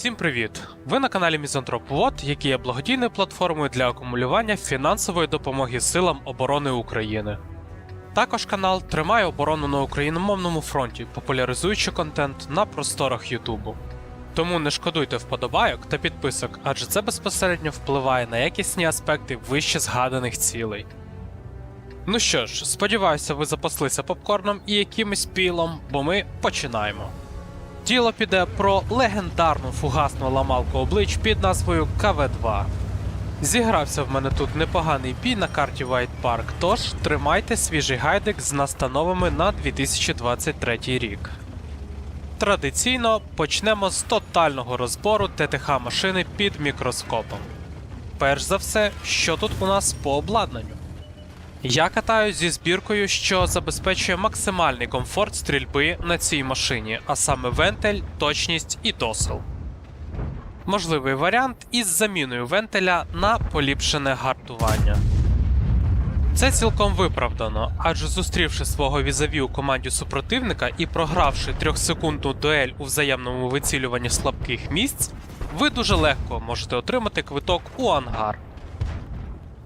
Всім привіт! Ви на каналі Мізантроп Вод, який є благодійною платформою для акумулювання фінансової допомоги силам оборони України. Також канал тримає оборону на україномовному фронті, популяризуючи контент на просторах Ютубу. Тому не шкодуйте вподобайок та підписок, адже це безпосередньо впливає на якісні аспекти вище згаданих цілей. Ну що ж, сподіваюся, ви запаслися попкорном і якимось пілом, бо ми починаємо. Діло піде про легендарну фугасну ламалку облич під назвою КВ-2. Зігрався в мене тут непоганий бій на карті White Park, тож тримайте свіжий гайдик з настановами на 2023 рік. Традиційно почнемо з тотального розбору ТТХ машини під мікроскопом. Перш за все, що тут у нас по обладнанню? Я катаю зі збіркою, що забезпечує максимальний комфорт стрільби на цій машині, а саме вентиль, точність і досил. Можливий варіант із заміною вентиля на поліпшене гартування. Це цілком виправдано, адже зустрівши свого візаві у команді супротивника і програвши трьохсекундну дуель у взаємному вицілюванні слабких місць, ви дуже легко можете отримати квиток у ангар.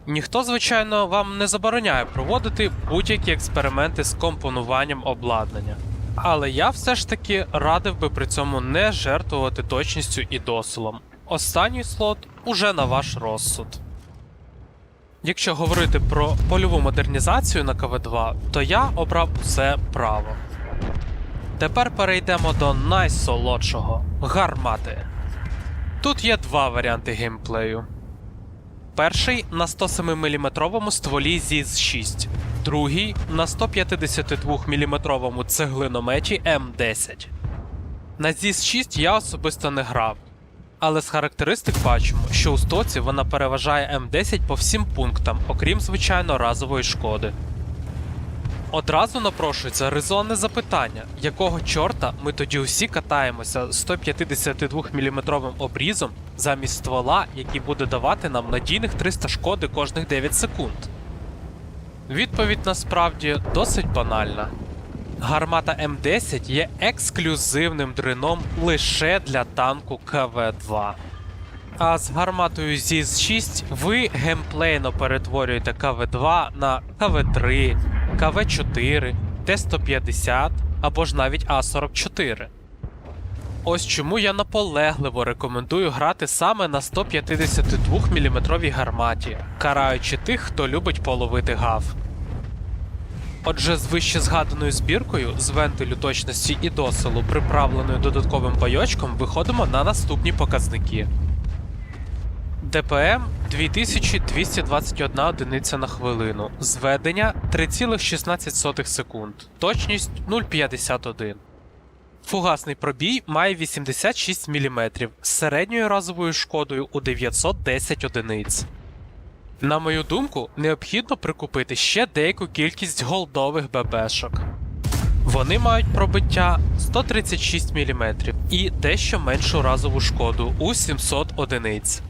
Ніхто, звичайно, вам не забороняє проводити будь-які експерименти з компонуванням обладнання. Але я все ж таки радив би при цьому не жертвувати точністю і досилом. Останній слот уже на ваш розсуд. Якщо говорити про польову модернізацію на КВ2, то я обрав усе право. Тепер перейдемо до найсолодшого гармати. Тут є два варіанти геймплею. Перший на 107 мм стволі ЗІЗ-6, другий на 152 мм цеглинометі М10. На ЗІЗ-6 я особисто не грав, але з характеристик бачимо, що у стоці вона переважає М10 по всім пунктам, окрім звичайно разової шкоди. Одразу напрошується резонне запитання, якого чорта ми тоді усі катаємося з 152 мм обрізом замість ствола, який буде давати нам надійних 300 шкоди кожних 9 секунд. Відповідь насправді досить банальна. Гармата М10 є ексклюзивним дрином лише для танку КВ-2. А з гарматою ЗІЗ-6 ви геймплейно перетворюєте КВ-2 на КВ-3, КВ-4, Т-150 або ж навіть А-44. Ось чому я наполегливо рекомендую грати саме на 152 мм гарматі, караючи тих, хто любить половити гав. Отже, з вище згаданою збіркою з вентилю точності і досилу, приправленою додатковим бойочком, виходимо на наступні показники. ДПМ 2221 одиниця на хвилину, зведення 3,16 секунд, точність 0,51. Фугасний пробій має 86 мм з середньою разовою шкодою у 910 одиниць. На мою думку, необхідно прикупити ще деяку кількість голдових ББшок. Вони мають пробиття 136 мм і дещо меншу разову шкоду у 700 одиниць.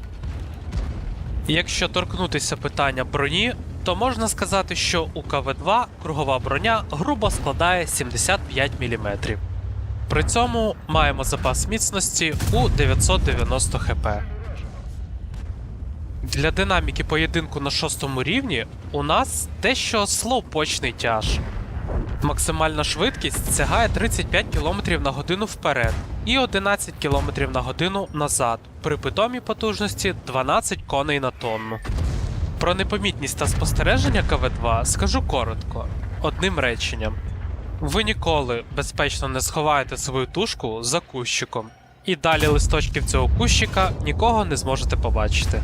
Якщо торкнутися питання броні, то можна сказати, що у КВ-2 кругова броня грубо складає 75 мм. При цьому маємо запас міцності у 990 хп. Для динаміки поєдинку на шостому рівні у нас дещо слоупочний тяж. Максимальна швидкість сягає 35 км на годину вперед і 11 км на годину назад, при питомій потужності 12 коней на тонну. Про непомітність та спостереження КВ-2 скажу коротко, одним реченням. Ви ніколи безпечно не сховаєте свою тушку за кущиком, і далі листочків цього кущика нікого не зможете побачити.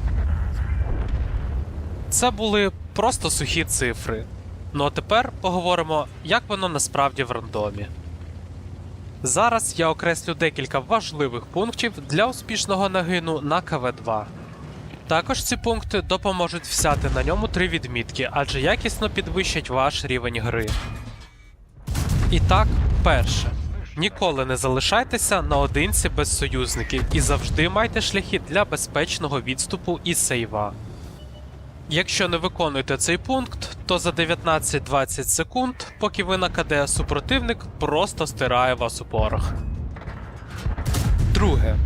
Це були просто сухі цифри. Ну а тепер поговоримо, як воно насправді в рандомі. Зараз я окреслю декілька важливих пунктів для успішного нагину на КВ-2. Також ці пункти допоможуть взяти на ньому три відмітки, адже якісно підвищать ваш рівень гри. І так, перше. Ніколи не залишайтеся наодинці без союзників і завжди майте шляхи для безпечного відступу і сейва. Якщо не виконуєте цей пункт, то за 19-20 секунд, поки ви на КД супротивник просто стирає вас у порох. Друге.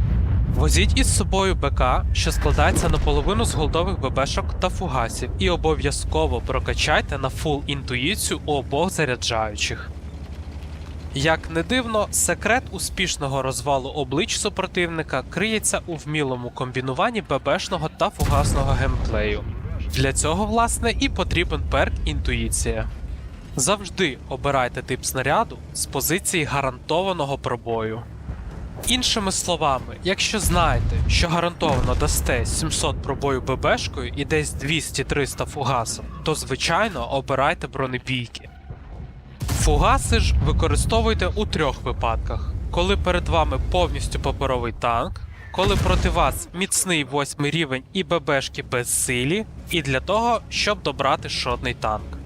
Возіть із собою БК, що складається наполовину з голдових ББшок та фугасів, і обов'язково прокачайте на фул інтуїцію у обох заряджаючих. Як не дивно, секрет успішного розвалу облич супротивника криється у вмілому комбінуванні ББшного та фугасного геймплею. Для цього, власне, і потрібен перк інтуїція. Завжди обирайте тип снаряду з позиції гарантованого пробою. Іншими словами, якщо знаєте, що гарантовано дасте 700 пробою ББшкою і десь 200-300 фугасом, то звичайно обирайте бронебійки. Фугаси ж використовуйте у трьох випадках: коли перед вами повністю паперовий танк, коли проти вас міцний восьмий рівень і ББшки безсилі, і для того, щоб добрати шотний танк.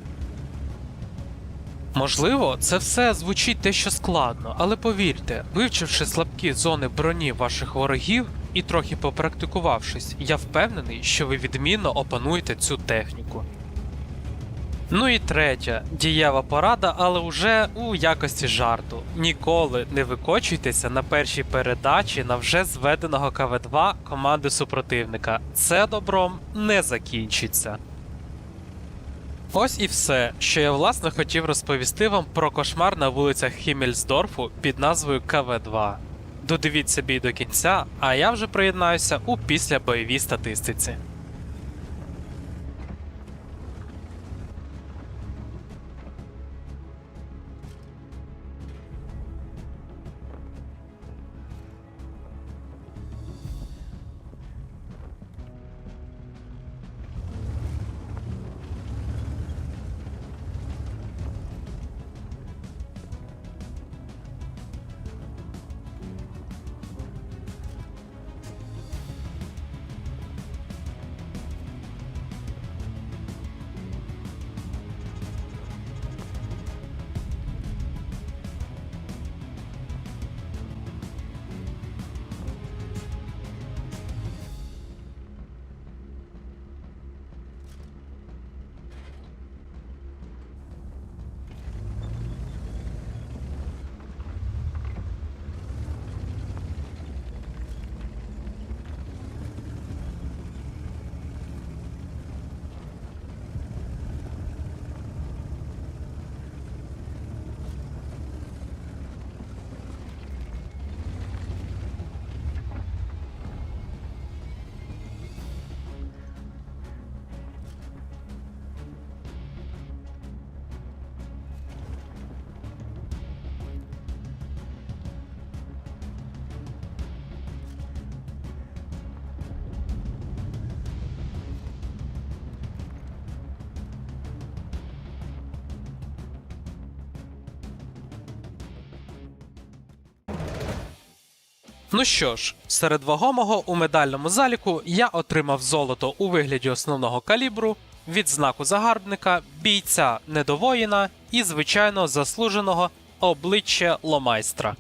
Можливо, це все звучить дещо складно, але повірте, вивчивши слабкі зони броні ваших ворогів і трохи попрактикувавшись, я впевнений, що ви відмінно опануєте цю техніку. Ну і третя дієва порада, але уже у якості жарту. Ніколи не викочуйтеся на першій передачі на вже зведеного КВ2 команди супротивника. Це добром не закінчиться. Ось і все, що я власне хотів розповісти вам про кошмар на вулицях Хіммельсдорфу під назвою КВ2. Додивіться бій до кінця, а я вже приєднаюся у післябойовій статистиці. Ну що ж, серед вагомого у медальному заліку я отримав золото у вигляді основного калібру, відзнаку загарбника, бійця недовоїна і, звичайно, заслуженого обличчя ломайстра.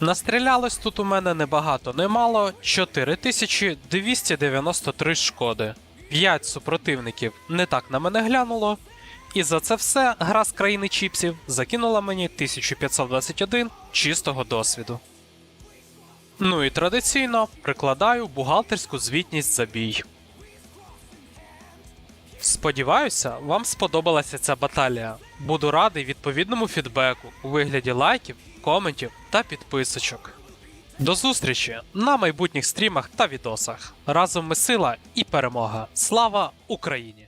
Настрілялось тут у мене небагато немало 4293 шкоди. 5 супротивників не так на мене глянуло, і за це все гра з країни чіпсів закинула мені 1521 чистого досвіду. Ну і традиційно прикладаю бухгалтерську звітність за бій. Сподіваюся, вам сподобалася ця баталія. Буду радий відповідному фідбеку у вигляді лайків, коментів та підписочок. До зустрічі на майбутніх стрімах та відосах. Разом ми сила і перемога. Слава Україні!